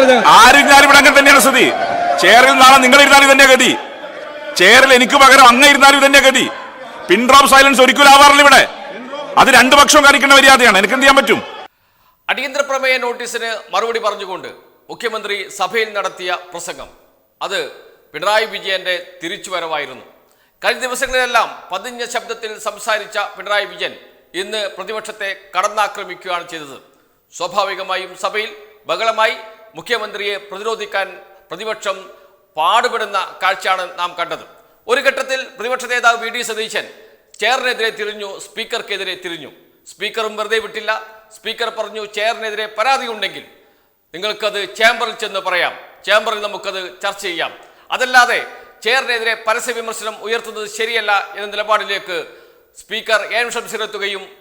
ആരിരുന്നാലും ഇവിടെ അങ്ങനെ തന്നെയാണ് സ്ഥിതി ചെയറിൽ നാളെ നിങ്ങൾ ഇരുന്നാലും ഇതന്നെ ഗതി. ചെയറിൽ എനിക്ക് പകരം അങ്ങ് ഇരുന്നാലും ഇതന്നെ ഗതി. പിൻ ഡ്രോപ്പ് സൈലൻസ് ഒരിക്കലും ആവാറില്ല ഇവിടെ. അത് രണ്ടു പക്ഷവും കാണിക്കേണ്ട മര്യാദയാണ്. എനിക്ക് എന്ത് ചെയ്യാൻ പറ്റും? അടിയന്തര പ്രമേയ നോട്ടീസിന് മറുപടി പറഞ്ഞുകൊണ്ട് മുഖ്യമന്ത്രി സഭയിൽ നടത്തിയ പ്രസംഗം. അത് പിണറായി വിജയന്റെ തിരിച്ചുവരവായിരുന്നു. കഴിഞ്ഞ ദിവസങ്ങളിലെല്ലാം പതിഞ്ഞ ശബ്ദത്തിൽ സംസാരിച്ച പിണറായി വിജയൻ ഇന്ന് പ്രതിപക്ഷത്തെ കടന്നാക്രമിക്കുകയാണ് ചെയ്തത്. സ്വാഭാവികമായും സഭയിൽ ബഹളമായി മുഖ്യമന്ത്രിയെ പ്രതിരോധിക്കാൻ പ്രതിപക്ഷം പാടുപെടുന്ന കാഴ്ചയാണ് നാം കണ്ടത്. ഒരു ഘട്ടത്തിൽ പ്രതിപക്ഷ നേതാവ് വി ഡി സതീശൻ ചെയറിനെതിരെ തിരിഞ്ഞു സ്പീക്കർക്കെതിരെ തിരിഞ്ഞു. സ്പീക്കറും വെറുതെ വിട്ടില്ല. സ്പീക്കർ പറഞ്ഞു ചെയറിനെതിരെ പരാതി ഉണ്ടെങ്കിൽ നിങ്ങൾക്കത് ചേംബറിൽ ചെന്ന് പറയാം. ചേംബറിൽ നമുക്കത് ചർച്ച ചെയ്യാം. അതല്ലാതെ ചെയറിനെതിരെ പരസ്യ വിമർശനം ഉയർത്തുന്നത് ശരിയല്ല എന്ന നിലപാടിലേക്ക് സ്പീക്കർ എ എം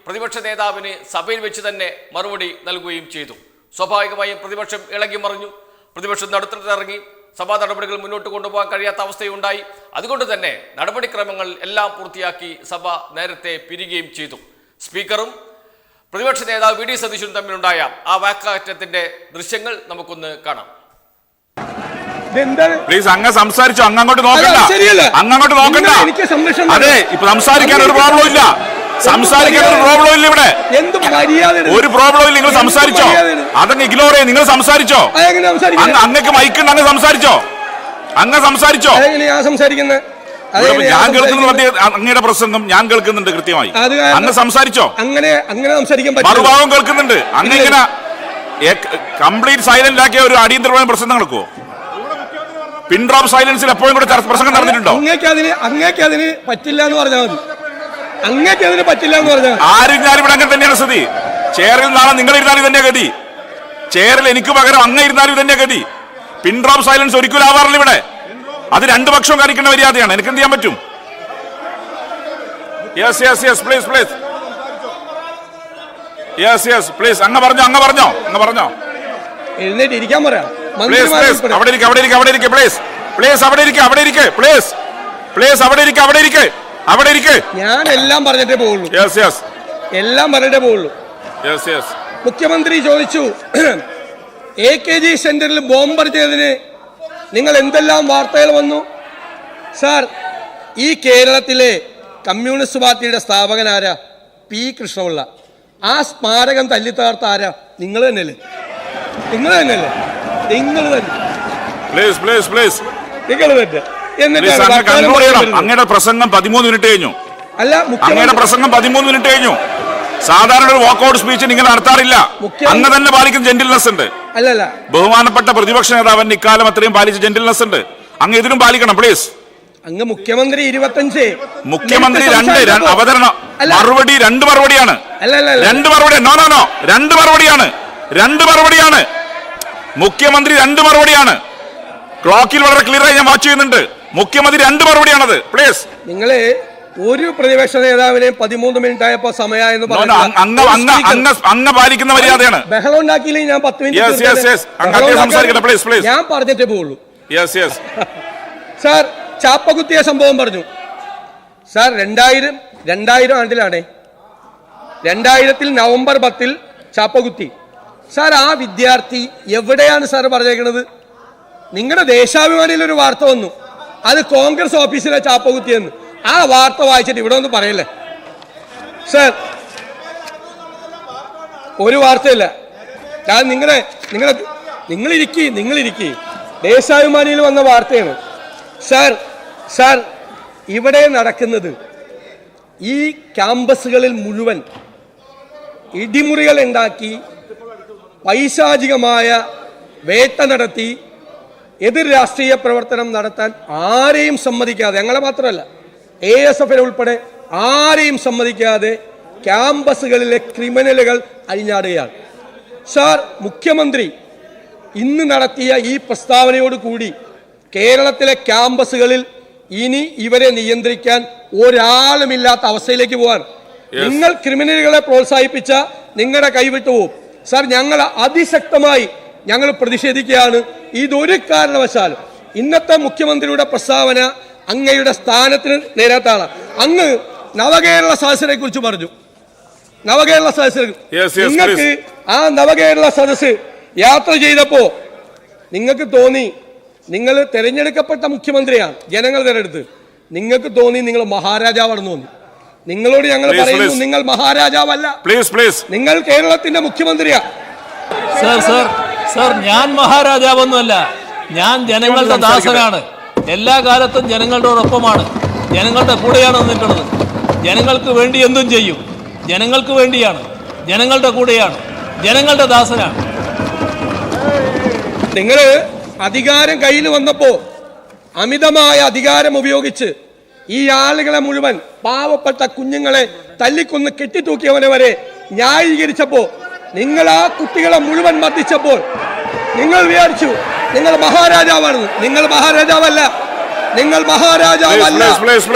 പ്രതിപക്ഷ നേതാവിന് സഭയിൽ വെച്ച് തന്നെ മറുപടി നൽകുകയും ചെയ്തു. സ്വാഭാവികമായും പ്രതിപക്ഷം ഇളകി മറിഞ്ഞു. പ്രതിപക്ഷം നടുത്തിറങ്ങി സഭാ നടപടികൾ മുന്നോട്ട് കൊണ്ടുപോകാൻ കഴിയാത്ത അവസ്ഥയുണ്ടായി. അതുകൊണ്ട് തന്നെ നടപടിക്രമങ്ങൾ എല്ലാം പൂർത്തിയാക്കി സഭ നേരത്തെ പിരികുകയും ചെയ്തു. സ്പീക്കറും പ്രതിപക്ഷ നേതാവ് വി ഡി സതീശനും തമ്മിലുണ്ടായ ആ വാക്കാറ്റത്തിന്റെ ദൃശ്യങ്ങൾ നമുക്കൊന്ന് കാണാം. പ്ലീസ് അങ്ങ് സംസാരിച്ചു അങ്ങ് അങ്ങോട്ട് നോക്കണ്ട. ശരിയല്ല. അങ്ങ് അങ്ങോട്ട് നോക്കണ്ട. അതെ. ഇപ്പൊ സംസാരിക്കാൻ ഒരു പ്രോബ്ലം ഇല്ല. സംസാരിക്കാൻ ഒരു പ്രോബ്ലം ഇല്ല ഇവിടെ. എന്ത് മര്യാദ ഒരു പ്രോബ്ലം ഇല്ല നിങ്ങൾ സംസാരിച്ചോ? അതങ്ങ് ഇഗ്നോർ ചെയ്യും നിങ്ങൾ സംസാരിച്ചോ? അങ്ങ് അങ്ങക്ക് മൈക്കുണ്ട് അങ്ങ് സംസാരിച്ചോ? അങ്ങ് സംസാരിച്ചോ? ഞാൻ സംസാരിക്കുന്നത് ഞാൻ സംസാരിക്കുന്നത്? അങ്ങയുടെ പ്രസംഗം ഞാൻ കേൾക്കുന്നുണ്ട് കൃത്യമായി. അങ്ങ് സംസാരിച്ചോ? അങ്ങനെ അങ്ങനെ സംസാരിക്കാൻ മറുഭാഗം കേൾക്കുന്നുണ്ട്. അങ്ങ്. ഇങ്ങനെ കംപ്ലീറ്റ് സൈലന്റ് ആക്കിയ ഒരു അടിയന്തരമായ പ്രസംഗം നടക്കുവോ? പിൻഡ്രോപ്പ് സൈലൻസിൽ എപ്പോഴും കൂടെ പ്രശ്നം പ്രസംഗം നടന്നിട്ടുണ്ടോ? അങ്ങേക്ക് അതിന് അങ്ങേക്ക് അതിന് പറ്റില്ല എന്ന് പറഞ്ഞാൽ മതി. അങ്ങേക്ക് അതിന് പറ്റില്ല എന്ന് പറഞ്ഞു? ആരും ഇവിടെ അങ്ങനെ തന്നെയാണ് സ്ഥിതി. ചെയറിൽ നാളെ നിങ്ങൾ ഇരുന്നാലും ഇതന്നെ ഗതി. ചെയറിൽ എനിക്ക് പകരം അങ്ങ് ഇരുന്നാലും ഇതന്നെ ഗതി. പിൻ ഡ്രോപ്പ് സൈലൻസ് ഒരിക്കലും ആവാറില്ല ഇവിടെ. അത് രണ്ടു പക്ഷവും കാണിക്കേണ്ട മര്യാദയാണ്. എനിക്ക് എന്ത് ചെയ്യാൻ പറ്റും? Yes yes yes please please yes yes please അങ്ങ് പറഞ്ഞോ അങ്ങ് പറഞ്ഞോ അങ്ങ് പറഞ്ഞോ. എഴുന്നേറ്റ് ഇരിക്കാൻ പറയാം പ്ലീസ് പ്ലീസ് അവിടെ ഇരിക്കെ അവിടെ ഇരിക്കെ അവിടെ ഇരിക്കെ പ്ലീസ് പ്ലീസ് അവിടെ ഇരിക്കെ അവിടെ ഇരിക്കെ പ്ലീസ് പ്ലീസ് അവിടെ ഇരിക്കെ അവിടെ ഇരിക്കെ. അവിടെ ഇരിക്കേ. ഞാൻ എല്ലാം പറഞ്ഞിട്ടേ പോവുള്ളൂ. യെസ് യെസ് എല്ലാം പറഞ്ഞിട്ടേ പോവുള്ളൂ. യെസ് യെസ് മുഖ്യമന്ത്രി ചോദിച്ചു എ കെ ജി സെന്ററിൽ ബോംബടിച്ചതിന് നിങ്ങൾ എന്തെല്ലാം വാർത്തകൾ വന്നു? സാർ ഈ കേരളത്തിലെ കമ്മ്യൂണിസ്റ്റ് പാർട്ടിയുടെ സ്ഥാപകൻ ആരാ? പി കൃഷ്ണപിള്ള. ആ സ്മാരകം തല്ലിത്താർത്ത ആരാ? നിങ്ങൾ തന്നെയല്ലേ. നിങ്ങൾ തന്നെയല്ലേ. നിങ്ങൾ തന്നെ. പ്ലീസ് പ്ലീസ് പ്ലീസ് നിങ്ങൾ തന്നെ. അങ്ങയുടെ പ്രസംഗം പതിമൂന്ന് മിനിറ്റ് കഴിഞ്ഞു. അല്ല അങ്ങയുടെ പ്രസംഗം പതിമൂന്ന് മിനിറ്റ് കഴിഞ്ഞു. സാധാരണ ഒരു വാക്കൗട്ട് സ്പീച്ച് നിങ്ങൾ നടത്താറില്ല. അങ്ങ് തന്നെ പാലിക്കുന്ന ജെന്റിൽനെസ് ഉണ്ട്. അല്ലല്ല. ബഹുമാനപ്പെട്ട പ്രതിപക്ഷ നേതാവൻ ഇക്കാലം അത്രയും പാലിച്ച ജെന്റിൽനെസ് ഉണ്ട്. അങ്ങ് ഇതിനും പാലിക്കണം പ്ലീസ് അങ്ങ് മുഖ്യമന്ത്രി ഇരുപത്തഞ്ച്. മുഖ്യമന്ത്രി രണ്ട് അവതരണം. മറുപടി രണ്ട് മറുപടിയാണ്. രണ്ട് മറുപടി നോ നോ നോ രണ്ട് മറുപടിയാണ്. രണ്ട് മറുപടിയാണ്. മുഖ്യമന്ത്രി രണ്ട് മറുപടിയാണ്. ക്ലോക്കിൽ വളരെ ക്ലിയർ ആയി ഞാൻ വാച്ച് ചെയ്യുന്നുണ്ട്. മുഖ്യമന്ത്രി രണ്ട് മറുപടിയാണത്. പ്ലീസ് നിങ്ങളെ ഒരു പ്രതിപക്ഷ നേതാവിനെ പതിമൂന്ന് മിനിറ്റ് ആയപ്പോ സമയമായെന്ന് പറഞ്ഞു പാലിക്കുന്ന മര്യാദയാണ്. ബഹളം ഉണ്ടാക്കിയില്ലെങ്കിൽ ഞാൻ പത്ത് മിനിറ്റ്. ഞാൻ പറഞ്ഞിട്ടേ പോകുള്ളൂ സാർ ചാപ്പകുത്തിയ സംഭവം പറഞ്ഞു. സാർ രണ്ടായിരം രണ്ടായിരം ആണ്ടിലാണേ. രണ്ടായിരത്തിൽ നവംബർ പത്തിൽ ചാപ്പകുത്തി. സാർ ആ വിദ്യാർത്ഥി എവിടെയാണ് സാർ പറഞ്ഞേക്കുന്നത് നിങ്ങളുടെ ദേശാഭിമാനിയിൽ ഒരു വാർത്ത വന്നു. അത് കോൺഗ്രസ് ഓഫീസിലെ ചാപ്പകുത്തിയെന്ന്. ആ വാർത്ത വായിച്ചിട്ട് ഇവിടെ ഒന്ന് പറയല്ലേ? സർ ഒരു വാർത്തയില്ല. ഞാൻ നിങ്ങളെ നിങ്ങളെ നിങ്ങളിരിക്കി നിങ്ങളിരിക്കി. ദേശാഭിമാനിയിൽ വന്ന വാർത്തയാണ്. സാർ സാർ ഇവിടെ നടക്കുന്നത് ഈ ക്യാമ്പസുകളിൽ മുഴുവൻ ഇടിമുറികൾ ഉണ്ടാക്കി പൈശാചികമായ വേട്ട നടത്തി എതിർ രാഷ്ട്രീയ പ്രവർത്തനം നടത്താൻ ആരെയും സമ്മതിക്കാതെ ഞങ്ങളെ മാത്രമല്ല എ എസ് എഫിനെ ഉൾപ്പെടെ ആരെയും സമ്മതിക്കാതെ ക്യാമ്പസുകളിലെ ക്രിമിനലുകൾ അഴിഞ്ഞാടുകയാണ്. സാർ മുഖ്യമന്ത്രി ഇന്ന് നടത്തിയ ഈ പ്രസ്താവനയോട് കൂടി കേരളത്തിലെ ക്യാമ്പസുകളിൽ ഇനി ഇവരെ നിയന്ത്രിക്കാൻ ഒരാളുമില്ലാത്ത അവസ്ഥയിലേക്ക് പോവാൻ നിങ്ങൾ ക്രിമിനലുകളെ പ്രോത്സാഹിപ്പിച്ച നിങ്ങളുടെ കൈവിട്ടു പോകും സാർ ഞങ്ങൾ അതിശക്തമായി ഞങ്ങൾ പ്രതിഷേധിക്കുകയാണ്. ഇതൊരു കാരണവശാലും ഇന്നത്തെ മുഖ്യമന്ത്രിയുടെ പ്രസ്താവന അങ്ങയുടെ സ്ഥാനത്തിന് നേരാത്ത ആളാണ് അങ്ങ് നവകേരള സദസ്സിനെ കുറിച്ച് പറഞ്ഞു. നവകേരള സദസ്സിനെ നിങ്ങൾക്ക് ആ നവകേരള സദസ്സ് യാത്ര ചെയ്തപ്പോ നിങ്ങൾക്ക് തോന്നി നിങ്ങൾ തിരഞ്ഞെടുക്കപ്പെട്ട മുഖ്യമന്ത്രിയാണ് ജനങ്ങൾ തിരഞ്ഞെടുത്ത് നിങ്ങൾക്ക് തോന്നി നിങ്ങൾ മഹാരാജാവാണെന്ന് തോന്നി. നിങ്ങളോട് ഞങ്ങൾ പറയുന്നു നിങ്ങൾ മഹാരാജാവല്ല. പ്ലീസ് പ്ലീസ് നിങ്ങൾ കേരളത്തിന്റെ മുഖ്യമന്ത്രിയാണ് സർ സർ സർ ഞാൻ മഹാരാജാവൊന്നുമല്ല. ഞാൻ ജനങ്ങളുടെ ദാസനാണ്. എല്ലാ കാലത്തും ജനങ്ങളുടെ ഒപ്പമാണ് ജനങ്ങളുടെ കൂടെയാണ് നിൽക്കുന്നത് ജനങ്ങൾക്ക് വേണ്ടി എന്തും ചെയ്യും. ജനങ്ങൾക്ക് വേണ്ടിയാണ്. ജനങ്ങളുടെ കൂടെയാണ്. ജനങ്ങളുടെ ദാസനാണ്. നിങ്ങൾ അധികാരം കയ്യിൽ വന്നപ്പോൾ അമിതമായ അധികാരം ഉപയോഗിച്ച് ഈ ആളുകളെ മുഴുവൻ പാവപ്പെട്ട കുഞ്ഞുങ്ങളെ തല്ലിക്കൊന്ന് കെട്ടിത്തൂക്കിയവനെ വരെ ന്യായീകരിച്ചപ്പോ നിങ്ങൾ ആ കുട്ടികളെ മുഴുവൻ മർദ്ദിച്ചപ്പോൾ നിങ്ങൾ വിചാരിച്ചു നിങ്ങൾ മഹാരാജാവാണെന്ന്. നിങ്ങൾ മഹാരാജാവല്ല. നിങ്ങൾ മഹാരാജാവല്ല.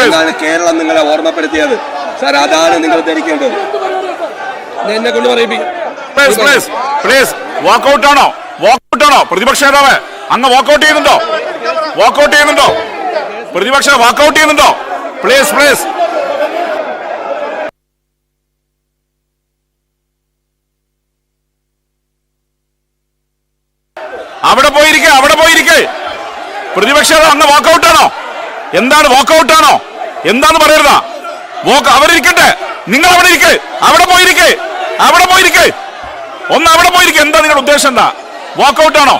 എന്നാണ് കേരളം നിങ്ങളെ ഓർമ്മപ്പെടുത്തിയത്. സർ അതാണ് നിങ്ങൾ ധരിക്കേണ്ടത്. എന്നെ കൊണ്ട് പറയിപ്പിക്കും. പ്ലീസ് പ്ലീസ് പ്ലീസ് വാക്കൗട്ട് ആണോ? വാക്കൗട്ട് ആണോ? പ്രതിപക്ഷ നേതാവ് അങ്ങ് വാക്കൗട്ട് ചെയ്യുന്നുണ്ടോ? വാക്കൗട്ട് ചെയ്യുന്നുണ്ടോ? പ്രതിപക്ഷ വാക്കൗട്ട് ചെയ്യുന്നുണ്ടോ? പ്ലീസ് പ്ലീസ് അവിടെ പോയിരിക്കെ അവിടെ പോയിരിക്കെ പ്രതിപക്ഷ അന്ന് വാക്കൗട്ടാണോ എന്താണ് വാക്കൗട്ടാണോ എന്താന്ന് പറയരുതാ. വോക്ക് അവരിരിക്കട്ടെ. നിങ്ങൾ അവിടെ ഇരിക്കേ അവിടെ പോയിരിക്കേ. അവിടെ പോയിരിക്കേ. ഒന്ന് അവിടെ പോയിരിക്കേ. എന്താ നിങ്ങളുടെ ഉദ്ദേശം എന്താ? വാക്കൗട്ട് ആണോ?